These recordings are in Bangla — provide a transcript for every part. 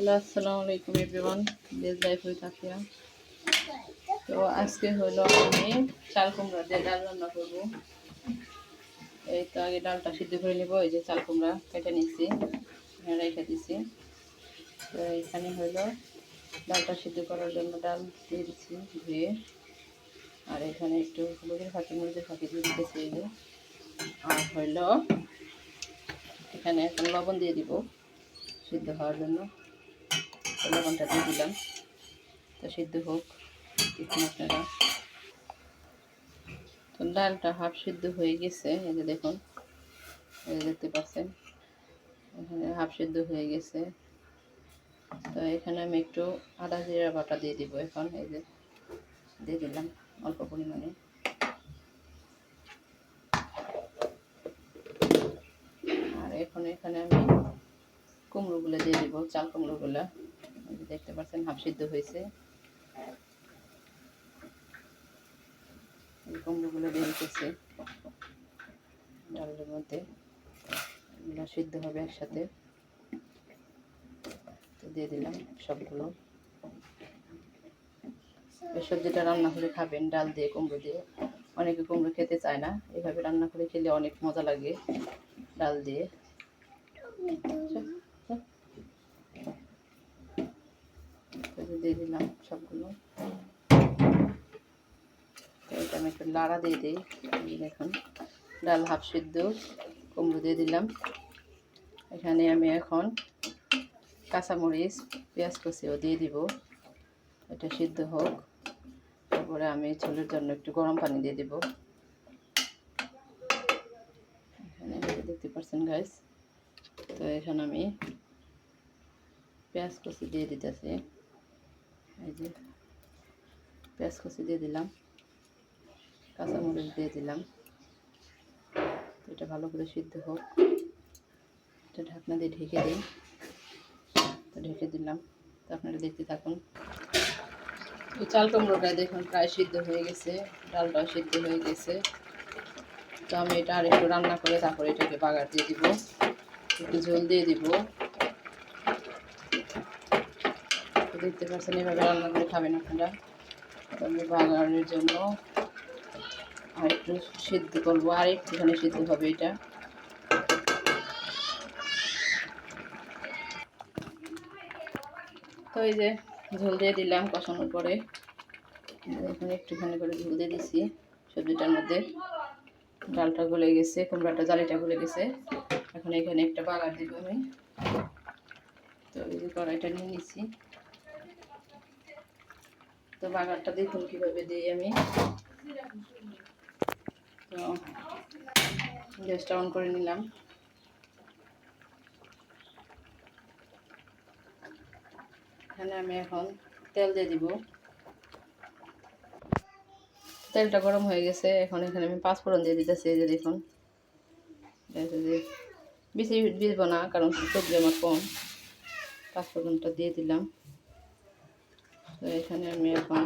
হ্যালো, আসসালামু আলাইকুম এভরিওয়ান। দেশ লাইফ হয়ে থাকিয়া তো আজকে হলো আমি চাল কুমড়া দিয়ে ডাল রান্না করব। এই তো আগে ডালটা সিদ্ধ করে নেব, এই যে চাল কুমড়া কেটে নিচ্ছি রেখে দিচ্ছি তো এখানে হলো ডালটা সিদ্ধ করার জন্য ডাল দিয়ে দিচ্ছি ধুয়ে। আর এখানে একটু হলুদের ফাঁকি, মরিচের ফাঁকি দিয়ে দিতেছি এই আর হইল এখানে এখন লবণ দিয়ে দিব সিদ্ধ হওয়ার জন্য। লবণটা দিয়ে দিলাম। তো সিদ্ধ হোক, দেখুন আপনারা। তো ডালটা হাফ সিদ্ধ হয়ে গেছে, এই যে দেখুন দেখতে পাচ্ছেন। এখানে হাফ সিদ্ধ হয়ে গেছে। তো এখানে আমি একটু আদা জিরা বাটা দিয়ে দিব এখন, এই যে দিয়ে দিলাম অল্প পরিমাণে। আর এখন এখানে আমি কুমড়োগুলো দিয়ে দিব, চাল কুমড়োগুলো। দেখতে পাচ্ছেন, হাফ সিদ্ধ হয়েছে। কুমড়োগুলো দিতেছে ডালের মধ্যে। এগুলো সিদ্ধ হবে একসাথে। তো দিয়ে দিলাম সবগুলো। সবজিটা রান্না করে খাবেন, ডাল দিয়ে, কুমড়ো দিয়ে, অনেকে কুমড়ো খেতে চায় না। এভাবে রান্না করে খেলে অনেক মজা লাগে ডাল দিয়ে তো দিয়ে দিলাম সবগুলো। এটা আমি একটু লাড়া দিয়ে দিই। দেখুন ডাল হাফ সিদ্ধ, কুমড়ো দিয়ে দিলাম। এখানে আমি এখন কাঁচামরিচ, পেঁয়াজ কষিও দিয়ে দিব। এটা সিদ্ধ হোক। তারপরে আমি ঝোলের জন্য একটু গরম পানি দিয়ে দিব। এখানে দেখতে পাচ্ছেন গাইস তো এখানে আমি পেঁয়াজ কষি দিয়ে দিতেছি। এই যে পেঁয়াজ কষি দিয়ে দিলাম, কাঁচামরিচ দিয়ে দিলাম। এটা ভালো করে সিদ্ধ হোক। এটা ঢাকনা দিয়ে ঢেকে দিই। তো ঢেকে দিলাম। তো আপনারা দেখতে থাকুন। তো চাল কুমড়োটা দেখুন, প্রায় সিদ্ধ হয়ে গেছে। ডালটাও সিদ্ধ হয়ে গেছে। তো আমি এটা আর একটু রান্না করে তারপরে এটাকে বাগার দিয়ে দিব। একটু ঝোল দিয়ে দিব তো দেখতে পাচ্ছেন, এভাবে রান্না করে খাবেন আপনারা। আমি বাগানের জন্য আর একটু সিদ্ধ করব, আর একটুখানি সিদ্ধ হবে এটা। তো এই যে ঝোল দিয়ে দিলাম কষানোর পরে। এখন একটুখানি করে ঝোল দিয়ে দিছি সবজিটার মধ্যে। ডালটা গলে গেছে, কুমড়াটা, জালিটা গলে গেছে। এখন এখানে একটা বাগার দিব আমি। তো এই যে কড়াইটা নিয়ে নিচ্ছি তো বাগারটা দেখুন কীভাবে দিই আমি। তো গ্যাসটা অন করে নিলাম। এখানে আমি এখন তেল দিয়ে দিব। তেলটা গরম হয়ে গেছে, এখন এখানে আমি পাঁচফোড়ন দিয়ে দিতেছি, এই যে দেখুন। বেশি ভিজবো না, কারণ সবজি আমার কম, পাঁচফোড়নটা দিয়ে দিলাম। তো এখানে আমি এখন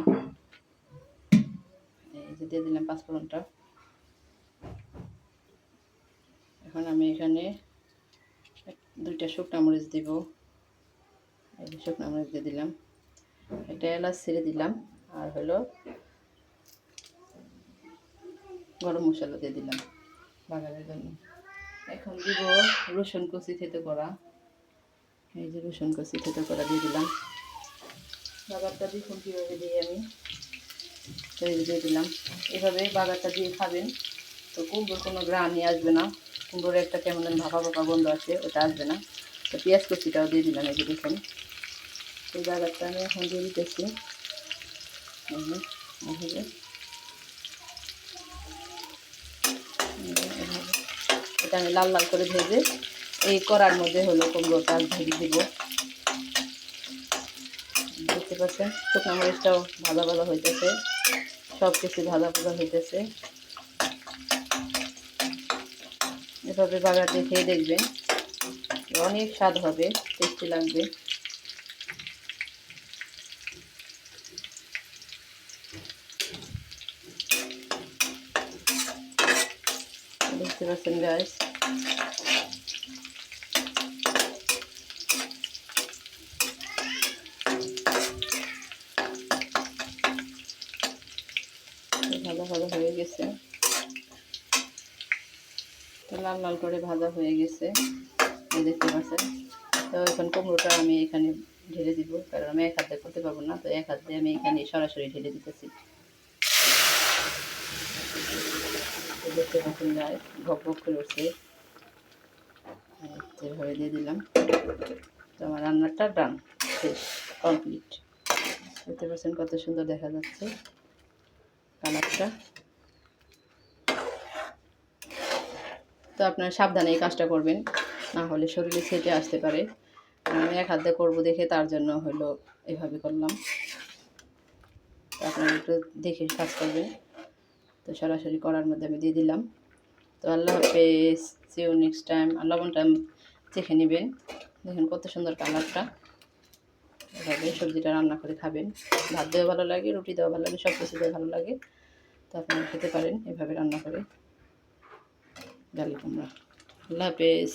এই যে দিয়ে দিলাম পাঁচফোড়নটা। এখন আমি এখানে দুইটা শুকনো মরিচ দিব। এই শুকনো মরিচ দিয়ে দিলাম। এটা এলাচ ছেড়ে দিলাম আর হলো গরম মশলা দিয়ে দিলাম বাগানের জন্য। এখন দিব রসুন কচি থেতে করা। এই যে রসুন কচি থেতে করা দিয়ে দিলাম। বাগারটা দেখুন কীভাবে দিই আমি। দিয়ে দিলাম। এভাবে বাগারটা দিয়ে খাবেন। তো কুমড়োর কোনো গ্রানই আসবে না। কুমড়োর একটা কেমন ভাপা ভাপা গন্ধ আছে, ওটা আসবে না। তো পেঁয়াজ কচিটাও দিয়ে দিলাম এই দেখুন। এই বাগারটা আমি এখন দিয়ে দিতেছি। এটা আমি লাল লাল করে ভেজে এই করার মধ্যে হলো কুমড়োটা ভেজে দিব। দেখতে পাচ্ছেন? শুকনো মরিচটাও ভাজা ভাজা হইতেছে। সব কিছু ভাজা ভাজা হইতেছে। এভাবে দিয়ে খেয়ে দেখবেন। অনেক স্বাদ হবে, টেস্টি লাগবে। দেখতে পাচ্ছেন গাছ গেছে। তো লাল লাল করে ভাজা হয়ে গেছে। দেখতে পাচ্ছেন? তো এখন কুমড়োটা আমি এখানে ঢেলে দিব, কারণ আমি এক হাতে করতে পারব না, তো এক হাতে আমি এখানে সরাসরি ঢেলে দিতেছি। দেখতে পাচ্ছেন গায়ে ভক ভক করে উঠছে। এভাবে দিয়ে দিলাম। তো আমার রান্নাটা ডান, শেষ, কমপ্লিট। দেখতে পাচ্ছেন কত সুন্দর দেখা যাচ্ছে। কালারটা তো আপনারা সাবধানে এই কাজটা করবেন। না হলে শরীরে ছেটে আসতে পারে। আমি এক হাতে করব দেখে তার জন্য হলো এভাবে করলাম। আপনারা একটু দেখে কাজ করবেন। তো সরাসরি করার মধ্যে আমি দিয়ে দিলাম। তো আল্লাহ হাফেজ। সিও নেক্সট টাইম লবণটা চেখে নেবেন। দেখেন কত সুন্দর কালারটা। এভাবে সবজিটা রান্না করে খাবেন। ভাত দেওয়া ভালো লাগে, রুটি দেওয়া ভালো লাগে সব কিছু দেওয়া ভালো লাগে। তো আপনারা খেতে পারেন এভাবে রান্না করে। ডাল তোমরা। আল্লাহ হাফেজ।